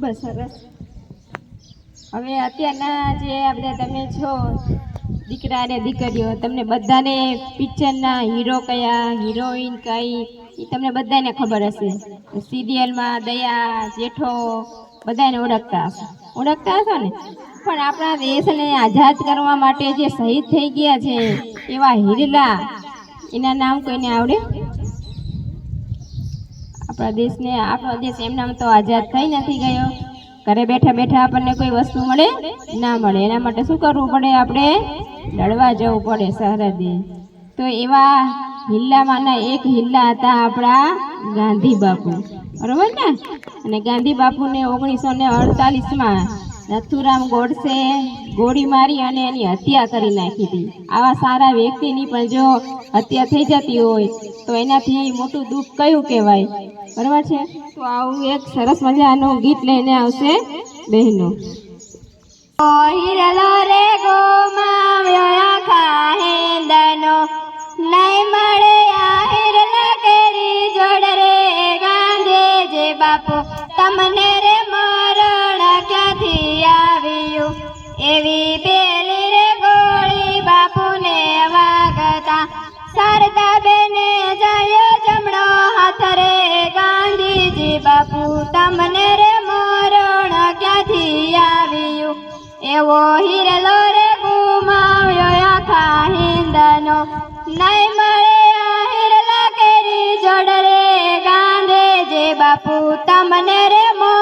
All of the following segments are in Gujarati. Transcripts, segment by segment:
ખૂબ જ સરસ. હવે અત્યારના જે આપણે તમે છો, દીકરા અને દીકરીઓ, તમને બધાને પિક્ચરના હીરો કયા હિરોઈન કઈ, એ તમને બધાને ખબર હશે. સિરિયલમાં દયા, જેઠો, બધાને ઓળખતા હશે. ઓળખતા હશો ને? પણ આપણા દેશને આઝાદ કરવા માટે જે શહીદ થઈ ગયા છે એવા હિરલા, એના નામ કોઈને આવડે? આપણા દેશને, આપણો દેશ એમનામ તો આઝાદ થઈ નથી ગયો. ઘરે બેઠા બેઠા આપણને કોઈ વસ્તુ મળે ના મળે. એના માટે શું કરવું પડે આપણે? લડવા જવું પડે સરહદે. તો એવા હિલ્લામાંના એક હિલ્લા હતા આપણા ગાંધી બાપુ. બરોબર ને? અને ગાંધી બાપુને ઓગણીસો ને અડતાલીસમાં નથુરામ ગોડસે ગોળી મારી અને એની હત્યા કરી નાખી હતી. આવા સારા વ્યક્તિની પણ જો હત્યા થઈ જતી હોય, તો એનાથી મોટું દુઃખ કયું કહેવાય? બરાબર છે? તો આવું એક સરસ મજાનું ગીત લઈને આવશે બહેનો. રે હેંદનો નહીં મળે આ હિરલા જોડ રે ગાંધે જે બાપો. તમને એવી પેલી રે ગોળી બાપુને વાગતા. શારદા બેને જાયો જમણો હાથ રે. ગાંધીજી બાપુ, તમને રે મરણ ક્યાંથી આવ્યું? એવો હિરલો રે ગુમાવ્યો આખા હિંદનો. નહીં મળે આ હિરલા કેરી જોડ રે ગાંધીજી બાપુ, તમને રે મરણ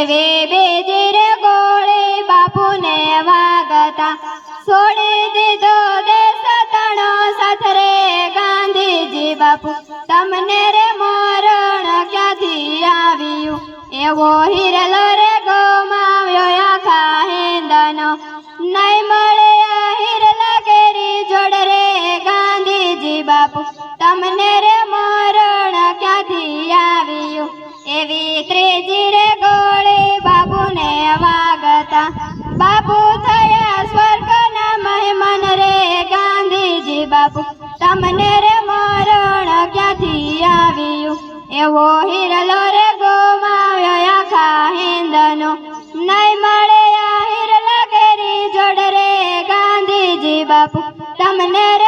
એવે બેજીર ગોળી બાપુને વાગતા. છોડી દીધો દેશ તણો સાથ રે ગાંધીજી બાપુ. તમને રે મરણ ક્યાંથી આવ્યું? એવો હિરલો રે ગોમાવ્યો આખા હિંદનો. નહીં મળે હિરલા કેરી જોડ રે ગાંધીજી બાપુ. વાગતા બાપુ થયા સ્વર્ગના મહેમાન રે ગાંધીજી બાપુ. તમને રે મરણ ક્યાંથી આવ્યું? એવો હિરલો રે ગોમાવ્યો આખા હિંદનો. નહીં મળે આ હિરલા કેરી જોડ રે ગાંધીજી બાપુ. તમને